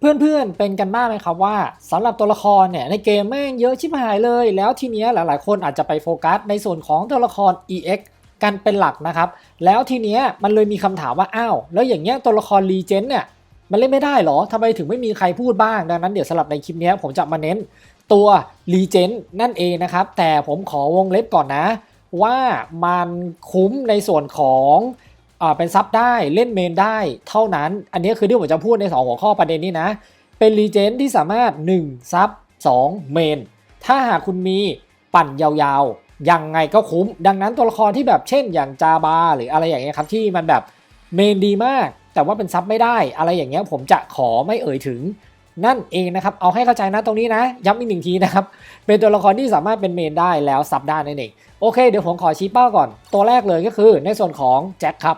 เพื่อนๆ เป็นกันบ้างไหมครับว่าสำหรับตัวละครเนี่ยในเกมแม่งเยอะชิบหายเลย แล้วทีเนี้ยหลายๆ คนอาจจะไปโฟกัสในส่วนของตัวละคร EX กันเป็นหลักนะครับ แล้วทีเนี้ยมันเลยมีคำถามว่าอ้าวแล้วอย่างเงี้ยตัวละครรีเจนเนี่ยมันเล่นไม่ได้เหรอทำไมถึงไม่มีใครพูดบ้าง ดังนั้นเดี๋ยวสำหรับในคลิปเนี้ยผมจะมาเน้นตัวรีเจนนั่นเองนะครับ แต่ผมขอวงเล็บก่อนนะ ว่ามันคุ้มในส่วนของ เป็นซับได้เล่นเมนได้เท่านั้น อันนี้คือที่ผมจะพูดใน 2 หัวข้อประเด็นนี้นะ เป็นรีเจนที่สามารถ 1 ซับ 2 เมน ถ้าหากคุณมีปั่นยาวๆ ยังไงก็คุ้ม ดังนั้นตัวละครที่แบบเช่นอย่างจาบาหรืออะไรอย่างเงี้ยครับที่มันแบบเมนดีมาก แต่ว่าเป็นซับไม่ได้อะไรอย่างเงี้ยผมจะขอไม่เอ่ยถึงนั่นเองนะครับ เอาให้เข้าใจนะตรงนี้นะ ย้ำอีกหนึ่งทีนะครับ เป็นตัวละครที่สามารถเป็นเมนได้แล้วซับได้นั่นเอง โอเค เดี๋ยวผมขอชี้เป้าก่อน ตัวแรกเลยก็คือในส่วนของแจ็คครับ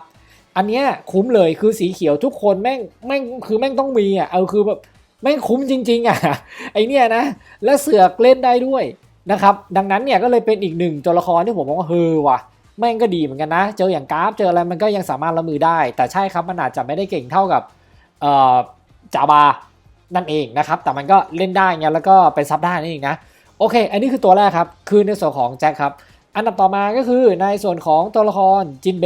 อันเนี้ยคุ้มเลยคือสีเขียวทุกคนแม่งแม่งคือแม่งต้องมีอะเออคือแบบแม่งคุ้มจริง ๆ อะไอเนี้ยนะและเสือกเล่นได้ด้วยนะครับดังนั้นเนี่ยก็เลยเป็นอีกหนึ่งตัวละครที่ผมมองว่าเฮ้อว่ะแม่งก็ดีเหมือนกันนะ เจออย่างกราฟเจออะไรมันก็ยังสามารถละมือได้ แต่ใช่ครับมันอาจจะไม่ได้เก่งเท่ากับเอ่อจาบานั่นเองนะครับ แต่มันก็เล่นได้ไงแล้วก็เป็นซับได้นั่นเองนะโอเค อันนี้คือตัวแรกครับ คือในส่วนของแจ็คครับ อันดับต่อมาก็คือในส่วนของตัวละครจินเบ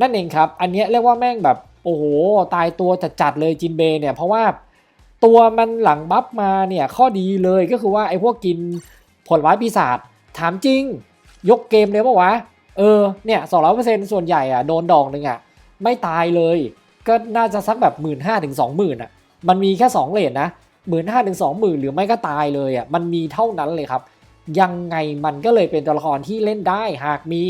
นั่นเองครับ อันเนี้ยเรียกว่าแม่งแบบโอ้โหตายตัวจัดๆเลยจินเบเนี่ยเพราะว่าตัวมันหลังบัฟมาเนี่ยข้อดีเลยก็คือว่าไอ้พวกกินผลไม้ปีศาจถามจริง ยกเกมเลยปะวะ เออเนี่ยสองร้อยเปอร์เซ็นต์ส่วนใหญ่อะโดนดอกหนึ่งอะไม่ตายเลย ก็น่าจะสักแบบหมื่นห้าถึงสองหมื่นอะมันมีแค่สองเลทนะหมื่นห้าถึงสองหมื่นหรือไม่ก็ตายเลยอะมันมีเท่านั้นเลยครับ ยังไงมันก็เลยเป็นตัวละครที่เล่นได้หากมี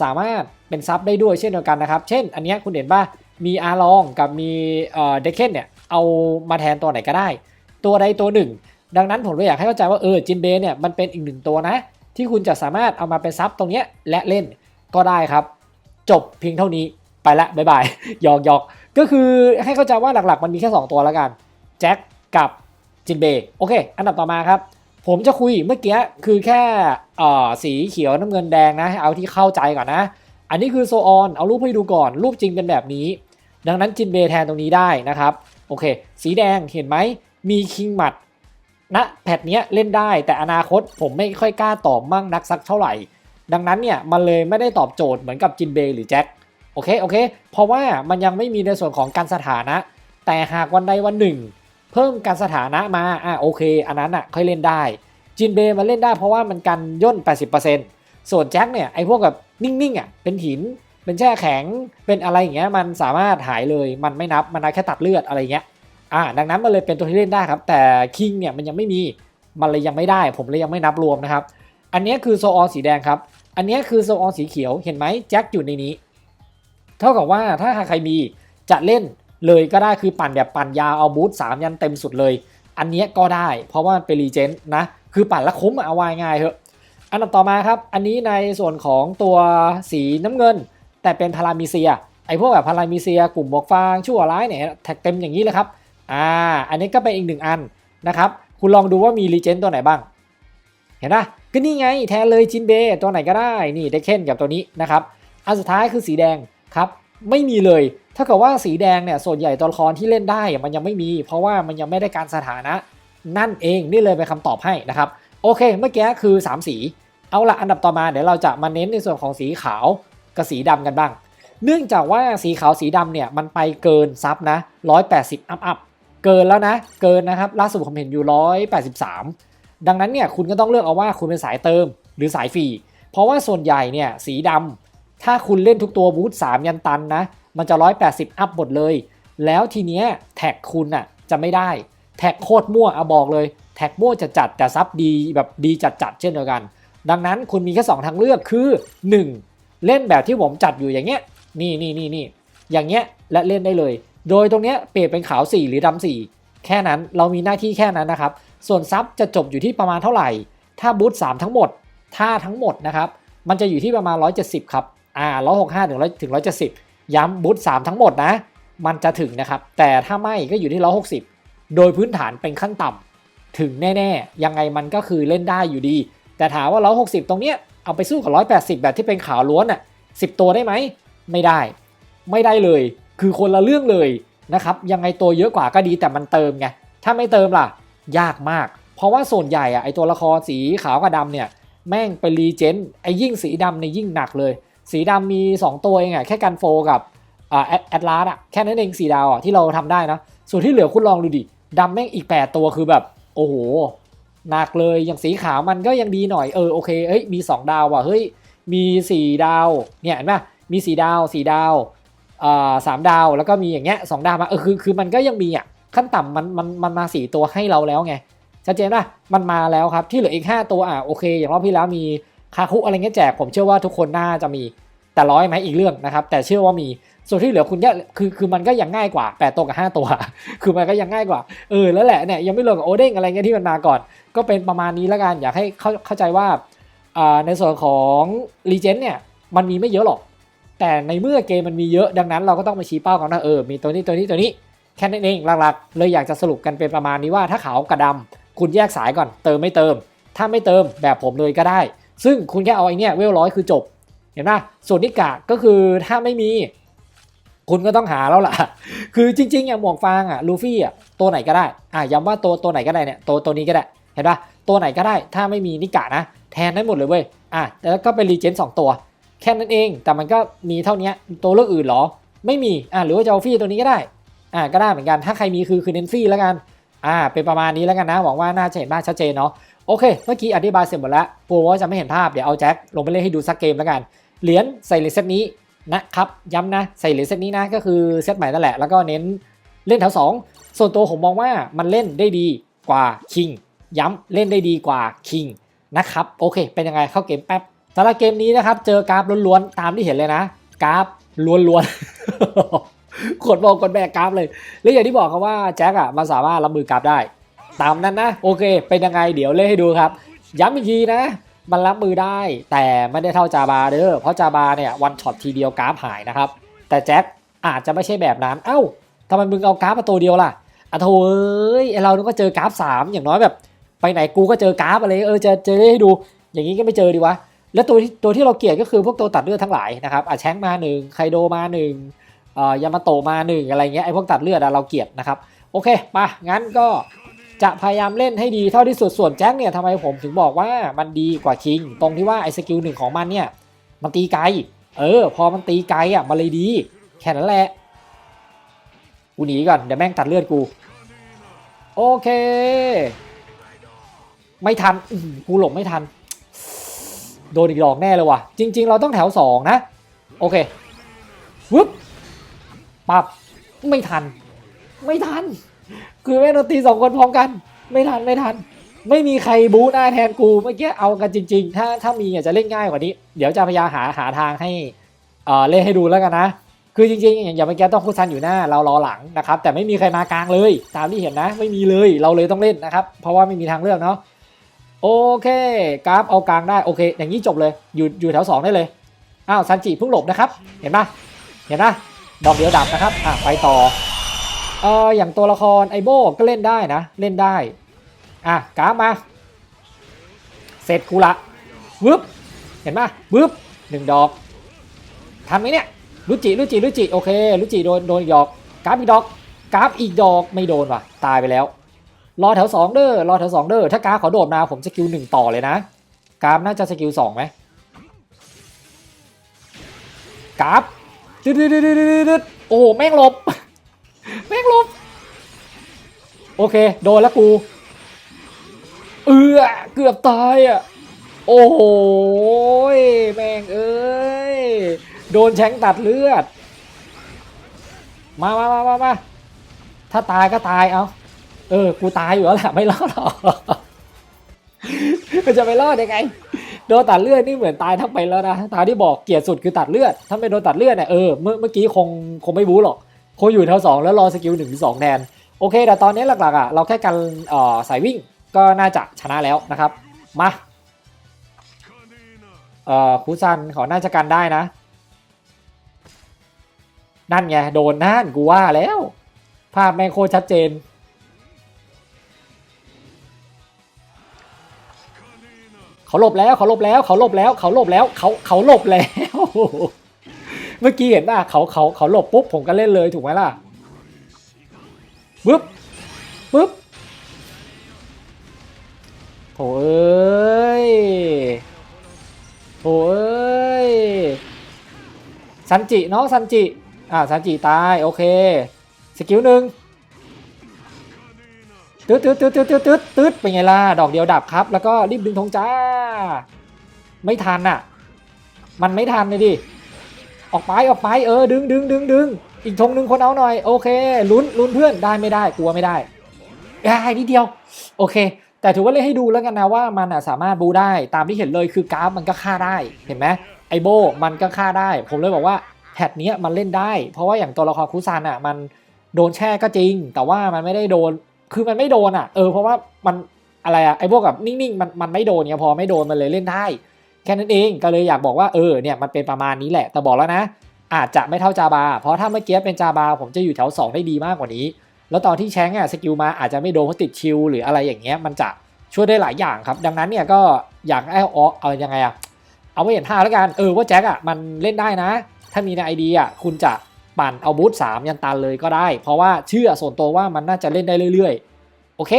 สามารถเป็นซับได้ด้วยเช่นเดียวกันนะครับ เช่น อันนี้คุณเห็นป่ะมีอาลองกับมีเอ่อเดคเคนเนี่ยเอามาแทนตัวไหนก็ได้ ตัวใดตัวหนึ่ง ดังนั้นผมเลยอยากให้เข้าใจว่าเออจินเบเนี่ยมันเป็นอีกหนึ่งตัวนะ ที่คุณจะสามารถเอามาเป็นซับตรงเนี้ยและเล่นก็ได้ครับ จบเพียงเท่านี้ไปละบ๊ายบายหยอกหยอกก็คือให้เข้าใจว่าหลักๆ มันมีแค่ 2 ตัวแล้วกันแจ็คกับจินเบโอเค อันดับต่อมาครับ ผมจะคุยเมื่อกี้คือแค่สีเขียวน้ำเงินแดงนะให้เอาที่เข้าใจก่อนนะ อันนี้คือโซออนเอารูปให้ดูก่อน รูปจริงเป็นแบบนี้ ดังนั้นจินเบแทนตรงนี้ได้นะครับ โอเค สีแดงเห็นไหมมีคิงหมัดณแพทเนี้ยเล่นได้แต่อนาคตผมไม่ค่อยกล้าตอบมั่งนักสักเท่าไหร่ ดังนั้นเนี่ยมันเลยไม่ได้ตอบโจทย์เหมือนกับจินเบหรือแจ็คโอเคโอเค เพราะว่ามันยังไม่มีในส่วนของการสถานะ แต่หากวันใดวันหนึ่ง เพิ่มการสถานะมาอะโอเค อันนั้นอะค่อยเล่นได้ จินเบย์มันเล่นได้เพราะว่ามันกันย่น 80%ส่วนแจ็คเนี่ยไอ้พวกแบบนิ่งๆอะเป็นหิน เป็นแช่แข็งเป็นอะไรอย่างเงี้ยมันสามารถหายเลยมันไม่นับมันแค่ตัดเลือดอะไรเงี้ยอ่าดังนั้นมันเลยเป็นตัวที่เล่นได้ครับ แต่คิงเนี่ยมันยังไม่มีมันเลยยังไม่ได้ ผมเลยยังไม่นับรวมนะครับ อันนี้คือโซออสีแดงครับ อันนี้คือโซออสีเขียวเห็นไหมแจ็คอยู่ในนี้ เท่ากับว่าถ้าใครมีจะเล่น เลยก็ได้คือปั่นแบบปั่นยาวเอาบูทสามยันเต็มสุดเลย อันนี้ก็ได้ เพราะว่ามันเป็นรีเจนนะคือปั่นแล้วคุ้มเอาไว้ง่ายเถอะอันดับต่อมาครับ อันนี้ในส่วนของตัวสีน้ำเงิน แต่เป็นพารามิเซียไอพวกแบบพารามิเซียกลุ่มหมวกฟางชั่วร้ายเนี่ยแท็กเต็มอย่างนี้เลยครับอ่าอันนี้ก็เป็นอีกหนึ่งอันนะครับคุณลองดูว่ามีรีเจนตัวไหนบ้าง เห็นปะก็นี่ไงแทนเลยจินเบตัวไหนก็ได้นี่เดคเคนกับตัวนี้นะครับอันสุดท้ายคือสีแดงครับ ไม่มีเลยถ้าเกิดว่าสีแดงเนี่ยส่วนใหญ่ตัวละครที่เล่นได้มันยังไม่มี เพราะว่ามันยังไม่ได้การสถานะ นั่นเองนี่เลยเป็นคำตอบให้นะครับโอเคเมื่อกี้คือ 3 สี เอาละอันดับต่อมาเดี๋ยวเราจะมาเน้นในส่วนของสีขาวกับสีดำกันบ้าง เนื่องจากว่าสีขาวสีดำเนี่ยมันไปเกินซับนะ 180 อัพอัพเกินแล้วนะ เกินนะครับล่าสุดผมเห็นอยู่ 183 ดังนั้นเนี่ยคุณก็ต้องเลือกเอาว่าคุณเป็นสายเติมหรือสายฟรีเพราะว่าส่วนใหญ่เนี่ยสีดำ ถ้าคุณเล่นทุกตัวบูท3ยันตันนะ มันจะ 180 อัพหมดเลย แล้วทีเนี้ยแท็กคุณอะจะไม่ได้ แท็กโคตรมั่วอะบอกเลย แท็กมั่วจะจัดแต่ซับดีแบบดีจัดจัดเช่นเดียวกัน ดังนั้นคุณมีแค่ 2 ทางเลือกคือ 1. เล่นแบบที่ผมจัดอยู่อย่างเงี้ย นี่นี่นี่นี่อย่างเงี้ยและเล่นได้เลย โดยตรงเนี้ยเปลี่ยนเป็นขาว 4 หรือดำ4 แค่นั้นเรามีหน้าที่แค่นั้นนะครับ ส่วนซับจะจบอยู่ที่ประมาณเท่าไหร่ ถ้าบูท3ทั้งหมด ถ้าทั้งหมดนะครับ มันจะอยู่ที่ประมาณ 170 ครับ อ่า165ถึง100ถึง170ย้ำบูท3ทั้งหมดนะ มันจะถึงนะครับ แต่ถ้าไม่ก็อยู่ที่160โดยพื้นฐานเป็นขั้นต่ำถึงแน่ๆ ยังไงมันก็คือเล่นได้อยู่ดี แต่ถามว่า160ตรงเนี้ยเอาไปสู้กับ180แบบที่เป็นขาวล้วนอะ10ตัวได้ไหม ไม่ได้ ไม่ได้เลย คือคนละเรื่องเลยนะครับ ยังไงตัวเยอะกว่าก็ดีแต่มันเติมไง ถ้าไม่เติมล่ะ ยากมาก เพราะว่าส่วนใหญ่อะไอตัวละครสีขาวกับดำเนี่ย แม่งเป็นรีเจนไอยิ่งสีดำในยิ่งหนักเลย สีดำมี 2 ตัวเองอะแค่กันโฟกับอ่าแอดลาสอะแค่นั้นเองสีดาวอะที่เราทำได้นะ ส่วนที่เหลือคุณลองดูดิดำแม่งอีก 8 ตัวคือแบบโอ้โหหนักเลยอย่างสีขาวมันก็ยังดีหน่อยเออโอเคเฮ้ยมี 2 ดาวว่ะเฮ้ยมี4ดาวเนี่ยเห็นไหมมี4ดาว4ดาวอ่าสามดาวแล้วก็มีอย่างเงี้ยสองดาวมาเออคือคือมันก็ยังมีอะขั้นต่ำมันมันมันมาสี่ตัวให้เราแล้วไงชัดเจนป่ะมันมาแล้วครับที่เหลืออีก 5 ตัวอะโอเค อย่างรอบที่แล้วมี คาคุอะไรเงี้ยแจกผมเชื่อว่าทุกคนน่าจะมีแต่ร้อยไหมอีกเรื่องนะครับ แต่เชื่อว่ามีส่วนที่เหลือคุณแค่คือคือมันก็ยังง่ายกว่าแปดตัวกับห้าตัว คือมันก็ยังง่ายกว่าเออแล้วแหละเนี่ยยังไม่รวมกับโอเด้งอะไรเงี้ยที่มันมาก่อน ก็เป็นประมาณนี้แล้วกันอยากให้เข้าเข้าใจว่าอ่าในส่วนของรีเจนเนี่ยมันมีไม่เยอะหรอก แต่ในเมื่อเกมมันมีเยอะดังนั้นเราก็ต้องมาชี้เป้ากันว่าเออมีตัวนี้ตัวนี้ตัวนี้แค่นั้นเองหลักๆเลยอยากจะสรุปกันเป็นประมาณนี้ว่าถ้าขาวกับดำคุณแยกสายก่อนเติมไม่เติม ถ้าไม่เติมแบบผมเลยก็ได้ ซึ่งคุณแค่เอาไอ้นี่เวลร้อยคือจบ เห็นไหมส่วนนิกะก็คือถ้าไม่มี คุณก็ต้องหาแล้วล่ะ คือจริงๆอย่างหมวกฟางอะลูฟี่อะตัวไหนก็ได้อะย้ำว่าตัวตัวไหนก็ได้เนี่ยตัวตัวนี้ก็ได้เห็นปะตัวไหนก็ได้ถ้าไม่มีนิกะนะ แทนได้หมดเลยเว้ยอะแล้วก็เป็นรีเจนสองตัว แค่นั้นเองแต่มันก็มีเท่านี้ตัวเลือกอื่นหรอ ไม่มีอะหรือว่าจะเอาฟรีตัวนี้ก็ได้อะก็ได้เหมือนกันถ้าใครมีคือคือเน้นฟรีแล้วกันอ่าเป็นประมาณนี้แล้วกันนะหวังว่าน่าจะเห็นภาพชัดเจนเนาะ โอเค เมื่อกี้อธิบายเสร็จหมดแล้วกลัวว่าจะไม่เห็นภาพ เดี๋ยวเอาแจ็คลงไปเล่นให้ดูสักเกมแล้วกัน เหรียญใส่เหรียญเซตนี้นะครับ ย้ำนะ ใส่เหรียญเซตนี้นะก็คือเซตใหม่นั่นแหละ แล้วก็เน้นเล่นแถวสองส่วนตัวผมมองว่ามันเล่นได้ดีกว่าคิง ย้ำเล่นได้ดีกว่าคิงนะครับ โอเค เป็นยังไงเข้าเกมแป๊บสำหรับเกมนี้นะครับ เจอกราฟล้วนๆ ตามที่เห็นเลยนะ กราฟล้วนๆกดบอกกดแบกกราฟเลย และอย่างที่บอกครับว่าแจ็คอะมันสามารถรับมือกราฟได้ ตามนั้นนะ โอเค เป็นยังไงเดี๋ยวเล่นให้ดูครับ ย้ำอีกทีนะ มันรับมือได้แต่ไม่ได้เท่าจาบาเด้อเพราะจาบาเนี่ยวันช็อตทีเดียวกราฟหายนะครับ แต่แจ็คอาจจะไม่ใช่แบบนั้น เอ้าทำไมมึงเอากราฟมาตัวเดียวล่ะอะโถเอ้ยไอ้เราก็เจอกราฟสามอย่างน้อยแบบ ไปไหนกูก็เจอกราฟอะไรเออจะจะได้ให้ดู อย่างนี้ก็ไม่เจอดีวะแล้วตัวที่ตัวที่เราเกลียดก็คือพวกตัวตัดเลือดทั้งหลายนะครับอะแชงมาหนึ่งไคโดมาหนึ่งอ่อยามาโตมาหนึ่งอะไรเงี้ยไอพวกตัดเลือดอะเราเกลียดนะครับ โอเคมางั้นก็ จะพยายามเล่นให้ดีเท่าที่สุดส่วนแจ็คเนี่ยทำไมผมถึงบอกว่ามันดีกว่าคิง ตรงที่ว่าไอ้สกิลหนึ่งของมันเนี่ยมันตีไกล เออ พอมันตีไกลอะมันเลยดี แค่นั้นแหละ กูหนีก่อน เดี๋ยวแม่งตัดเลือดกู โอเค ไม่ทันกูหลบไม่ทัน โดนอีกดอกแน่เลยว่ะ จริง ๆ เราต้องแถวสองนะ โอเควึบปับไม่ทัน ไม่ทัน คือแม่งโดนตีสองคนพร้อมกัน ไม่ทันไม่ทัน ไม่มีใครบู๊หน้าแทนกูเมื่อกี้เอากันจริง ๆ ถ้าถ้ามีอะจะเล่นง่ายกว่านี้ เดี๋ยวจะพยายามหาหาทางให้เอ่อเล่นให้ดูแล้วกันนะ คือจริงๆอย่างอย่างเมื่อกี้ต้องคุซันอยู่หน้าเรารอหลังนะครับ แต่ไม่มีใครมากลางเลย ตามที่เห็นนะ ไม่มีเลยเราเลยต้องเล่นนะครับ เพราะว่าไม่มีทางเลือกเนาะโอเคกราฟเอากลางได้โอเค อย่างนี้จบเลยอยู่อยู่แถวสองได้เลยอ้าวซันจิเพิ่งหลบนะครับ เห็นปะเห็นปะดอกเดียวดับนะครับอะไปต่อ เอออย่างตัวละครไอโบก็เล่นได้นะ เล่นได้ อะกามา เสร็จกูละวึบเห็นปะวึบหนึ่งดอกทันไหมเนี่ยรุจิรุจิรุจิโอเครุจิโดนโดนอีกดอกกราฟอีกดอกกราฟอีกดอกไม่โดนว่ะ ตายไปแล้ว รอแถวสองเด้อรอแถวสองเด้อถ้ากราฟขอโดดมาผมสกิลหนึ่งต่อเลยนะกราฟน่าจะสกิลสองไหมกราฟดึดดึดดึดดึดดึดดึดโอ้แม่งหลบ แม่งลบโอเค โดนแล้วกู เอือเกือบตายอะ โอ้โหแม่งเอ้ย โดนแชงตัดเลือด มามามามามาถ้าตายก็ตายเอาเออ กูตายอยู่แล้วแหละไม่รอดหรอกมันจะไปรอดยังไง โดนตัดเลือดนี่เหมือนตายทั้งเป็นแล้วนะตาที่บอกเกลียดสุดคือตัดเลือด ถ้าไม่โดนตัดเลือดเนี่ยเออเมื่อเมื่อกี้คงคงไม่บู๊หรอก คอยู่แถวสองแล้วรอสกิลหนึ่งสองแทน โอเค แต่ตอนนี้หลักๆอะเราแค่กันเอ่อสายวิ่งก็น่าจะชนะแล้วนะครับ มาเอ่อคูซันเขาน่าจะกันได้นะ นั่นไง โดนนั่นกูว่าแล้ว ภาพแม่งโคตรชัดเจน เขาหลบแล้วเขาหลบแล้วเขาหลบแล้วเขาหลบแล้วเขาเขาหลบแล้ว เมื่อกี้เห็นอะเขาเขาเขาหลบปุ๊บผมก็เล่นเลยถูกไหมล่ะปึ๊บปึ๊บโถเอ้ยโถเอ้ยซันจิเนาะซันจิอ่าซันจิตายโอเคสกิลหนึ่งตืดตืดตืดตืดตืดตืดตืดเป็นไงล่ะดอกเดียวดับครับ แล้วก็รีบดึงธงจ้า ไม่ทันอะ มันไม่ทันเลยดิ ออกไปออกไปเออดึงดึงดึงดึงอีกธงหนึ่งคนเอาหน่อยโอเคลุ้นลุ้นเพื่อนได้ไม่ได้กลัวไม่ได้ได้นิดเดียว โอเค แต่ถือว่าเล่นให้ดูแล้วกันนะว่ามันอะสามารถบูได้ตามที่เห็นเลยคือกราฟมันก็ฆ่าได้เห็นไหมไอโบมันก็ฆ่าได้ ผมเลยบอกว่าแพทเนี้ยมันเล่นได้ เพราะว่าอย่างตัวละครคุซานอะมันโดนแช่ก็จริง แต่ว่ามันไม่ได้โดนคือมันไม่โดนอะเออเพราะว่ามันอะไรอะไอพวกแบบนิ่งๆมันมันไม่โดนเนี่ยพอไม่โดนมันเลยเล่นได้ แค่นั้นเองก็เลยอยากบอกว่าเออเนี่ยมันเป็นประมาณนี้แหละ แต่บอกแล้วนะ อาจจะไม่เท่าจาบา เพราะถ้าเมื่อกี้เป็นจาบาผมจะอยู่แถว 2 ได้ดีมากกว่านี้ แล้วตอนที่แชงอะสกิลมาอาจจะไม่โดนเพราะติดชิลหรืออะไรอย่างเงี้ยมันจะช่วยได้หลายอย่างครับ ดังนั้นเนี่ยก็อยากเอาเอายังไงอะเอาไว้เห็นท่าแล้วกันเออว่าแจ็คอะมันเล่นได้นะ ถ้ามีในไอเดียอะคุณจะปั่นเอาบูทสามยันตันเลยก็ได้ เพราะว่าเชื่อส่วนตัวว่ามันน่าจะเล่นได้เรื่อยๆ โอเค